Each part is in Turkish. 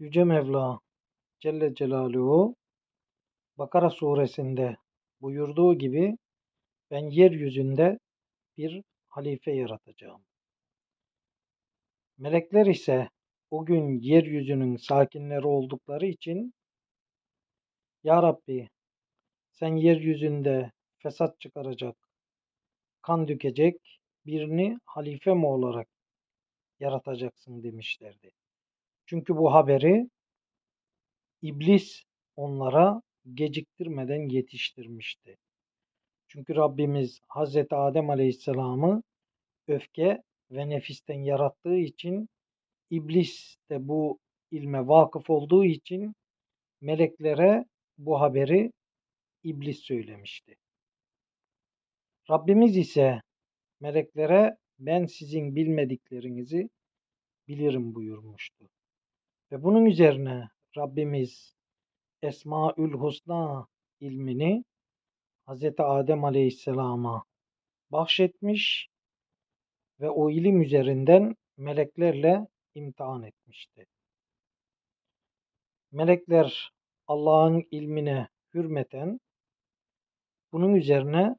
Yüce Mevla Celle Celaluhu Bakara suresinde buyurduğu gibi ben yeryüzünde bir halife yaratacağım. Melekler ise o gün yeryüzünün sakinleri oldukları için Ya Rabbi sen yeryüzünde fesat çıkaracak, kan dökecek birini halife mi olarak yaratacaksın demişlerdi. Çünkü bu haberi İblis onlara geciktirmeden yetiştirmişti. Çünkü Rabbimiz Hazreti Adem Aleyhisselam'ı öfke ve nefisten yarattığı için İblis de bu ilme vakıf olduğu için meleklere bu haberi İblis söylemişti. Rabbimiz ise meleklere ben sizin bilmediklerinizi bilirim buyurmuştu. Ve bunun üzerine Rabbimiz Esmaül Husna ilmini Hz. Adem Aleyhisselam'a bahşetmiş ve o ilim üzerinden meleklerle imtihan etmişti. Melekler Allah'ın ilmine hürmeten bunun üzerine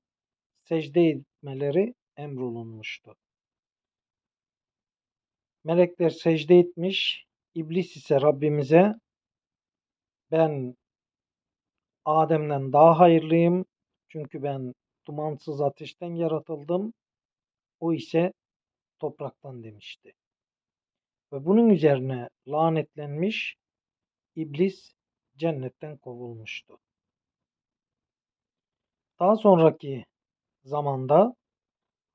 secde etmeleri emrolunmuştu. Melekler secde etmiş, İblis ise Rabbimize ben Adem'den daha hayırlıyım. Çünkü ben dumansız ateşten yaratıldım. O ise topraktan demişti. Ve bunun üzerine lanetlenmiş İblis cennetten kovulmuştu. Daha sonraki zamanda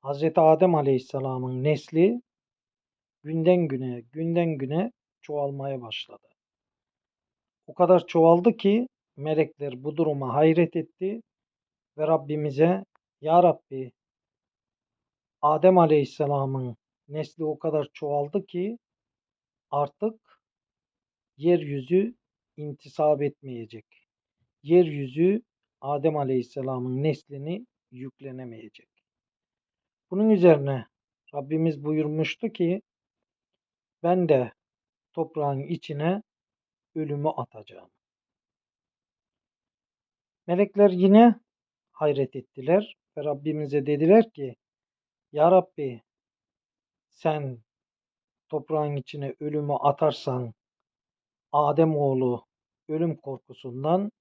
Hz. Adem Aleyhisselam'ın nesli günden güne, günden güne çoğalmaya başladı. O kadar çoğaldı ki melekler bu duruma hayret etti ve Rabbimize Ya Rabbi Adem Aleyhisselam'ın nesli o kadar çoğaldı ki artık yeryüzü intisap etmeyecek. Yeryüzü Adem Aleyhisselam'ın neslini yüklenemeyecek. Bunun üzerine Rabbimiz buyurmuştu ki ben de toprağın içine ölümü atacağım. Melekler yine hayret ettiler ve Rabbimize dediler ki Ya Rabbi sen toprağın içine ölümü atarsan Adem oğlu ölüm korkusundan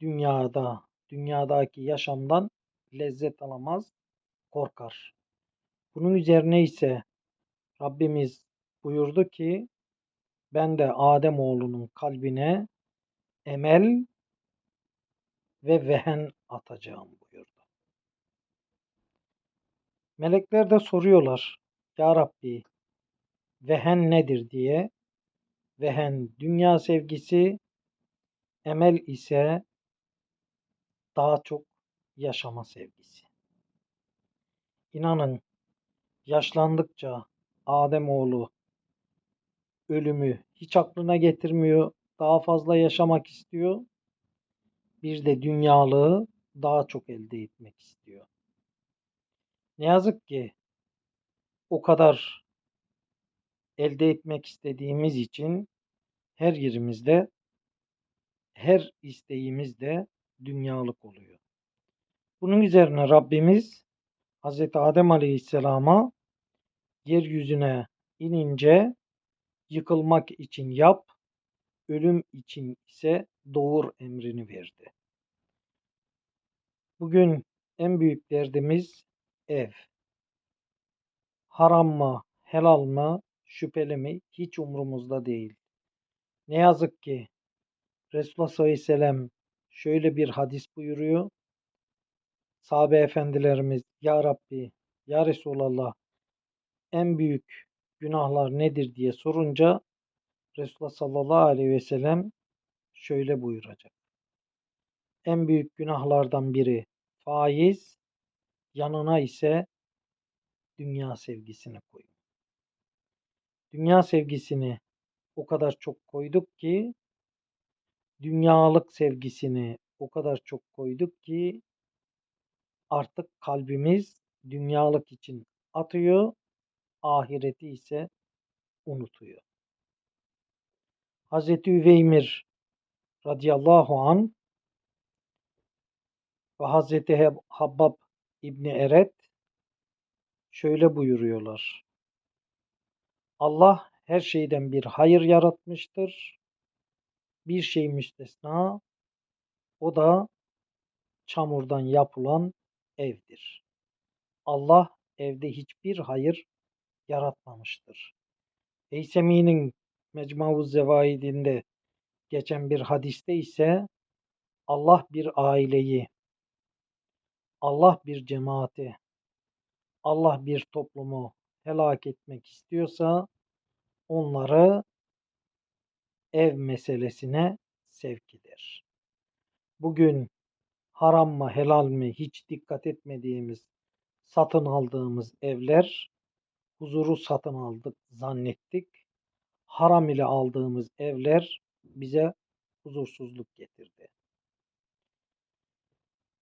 dünyada, dünyadaki yaşamdan lezzet alamaz, korkar. Bunun üzerine ise Rabbimiz buyurdu ki ben de Adem oğlunun kalbine emel ve vehen atacağım buyurdu. Melekler de soruyorlar. Ya Rabbi vehen nedir diye. Vehen dünya sevgisi, emel ise daha çok yaşama sevgisi. İnanın yaşlandıkça Adem oğlu ölümü hiç aklına getirmiyor. Daha fazla yaşamak istiyor. Bir de dünyalığı daha çok elde etmek istiyor. Ne yazık ki o kadar elde etmek istediğimiz için her yerimizde her isteğimiz de dünyalık oluyor. Bunun üzerine Rabbimiz Hz. Adem Aleyhisselam'a yeryüzüne inince yıkılmak için yap, ölüm için ise doğur emrini verdi. Bugün en büyük derdimiz ev. Haram mı, helal mı, şüpheli mi hiç umurumuzda değil. Ne yazık ki Resulullah sallallahu aleyhi ve sellem şöyle bir hadis buyuruyor. Sahabe efendilerimiz Ya Rabbi, Ya Resulallah en büyük günahlar nedir diye sorunca Resulullah sallallahu aleyhi ve sellem şöyle buyuracak. En büyük günahlardan biri faiz, yanına ise dünya sevgisini koyun. Dünya sevgisini o kadar çok koyduk ki dünyalık sevgisini o kadar çok koyduk ki artık kalbimiz dünyalık için atıyor, ahireti ise unutuyor. Hazreti Üveymir radıyallahu an ve Hazreti Habbab İbni Eret şöyle buyuruyorlar. Allah her şeyden bir hayır yaratmıştır. Bir şey müstesna, o da çamurdan yapılan evdir. Allah evde hiçbir hayır yaratmamıştır. Heysemi'nin Mecmuaz Zevaidinde geçen bir hadiste ise Allah bir aileyi, Allah bir cemaati, Allah bir toplumu helak etmek istiyorsa onları ev meselesine sevk eder. Bugün haram mı helal mi hiç dikkat etmediğimiz satın aldığımız evler huzuru satın aldık zannettik. Haram ile aldığımız evler bize huzursuzluk getirdi.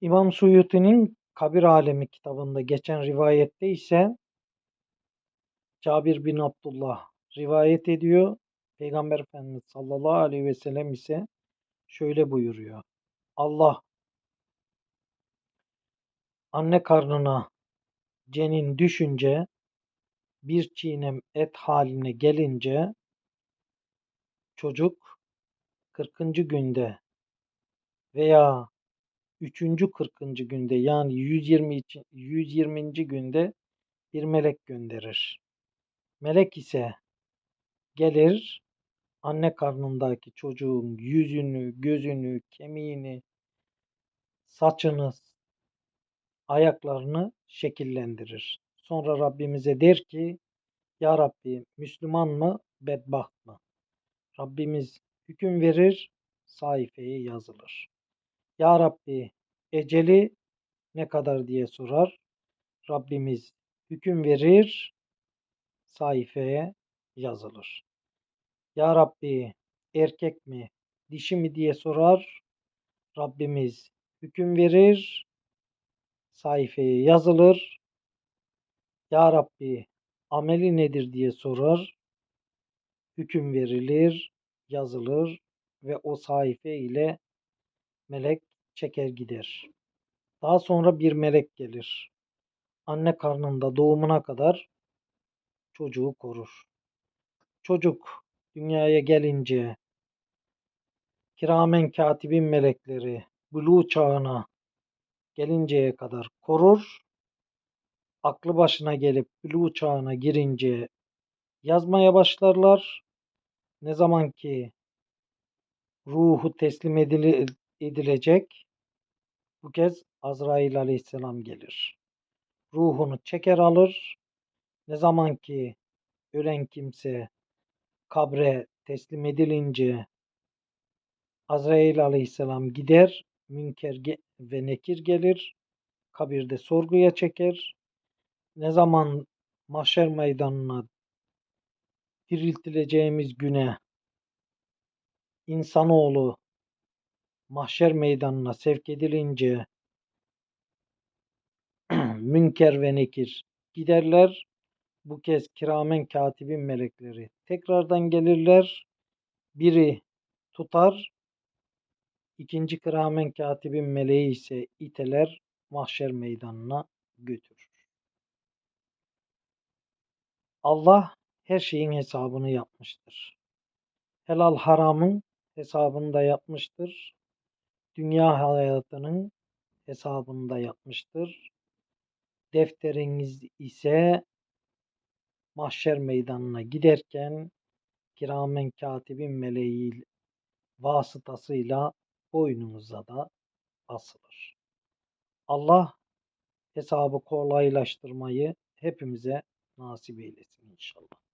İmam Suyuti'nin Kabir Alemi kitabında geçen rivayette ise Cabir bin Abdullah rivayet ediyor. Peygamber Efendimiz sallallahu aleyhi ve sellem ise şöyle buyuruyor. Allah anne karnına cenin düşünce bir çiğnem et haline gelince çocuk 40. günde veya 3. 40. günde yani 120 için 120. günde bir melek gönderir. Melek ise gelir anne karnındaki çocuğun yüzünü, gözünü, kemiğini, saçını, ayaklarını şekillendirir. Sonra Rabbimize der ki Ya Rabbi Müslüman mı bedbaht mı? Rabbimiz hüküm verir sayfaya yazılır. Ya Rabbi eceli ne kadar diye sorar. Rabbimiz hüküm verir sayfaya yazılır. Ya Rabbi erkek mi dişi mi diye sorar. Rabbimiz hüküm verir sayfaya yazılır. Ya Rabbi ameli nedir diye sorar. Hüküm verilir, yazılır ve o sayfe ile melek çeker gider. Daha sonra bir melek gelir. Anne karnında doğumuna kadar çocuğu korur. Çocuk dünyaya gelince kiramen katibin melekleri buluğ çağına gelinceye kadar korur. Aklı başına gelip buluğ çağına girince yazmaya başlarlar. Ne zaman ki ruhu teslim edile- edilecek bu kez Azrail aleyhisselam gelir. Ruhunu çeker alır. Ne zaman ki ölen kimse kabre teslim edilince Azrail aleyhisselam gider. Münker ve nekir gelir. Kabirde sorguya çeker. Ne zaman mahşer meydanına diriltileceğimiz güne insanoğlu mahşer meydanına sevk edilince Münker ve Nekir giderler. Bu kez kiramen katibin melekleri tekrardan gelirler. Biri tutar, ikinci kiramen katibin meleği ise iteler mahşer meydanına götürür. Allah her şeyin hesabını yapmıştır. Helal haramın hesabını da yapmıştır. Dünya hayatının hesabını da yapmıştır. Defteriniz ise mahşer meydanına giderken kiramen katibin meleği vasıtasıyla boynunuza da asılır. Allah hesabı kolaylaştırmayı hepimize nasip eylesin inşallah.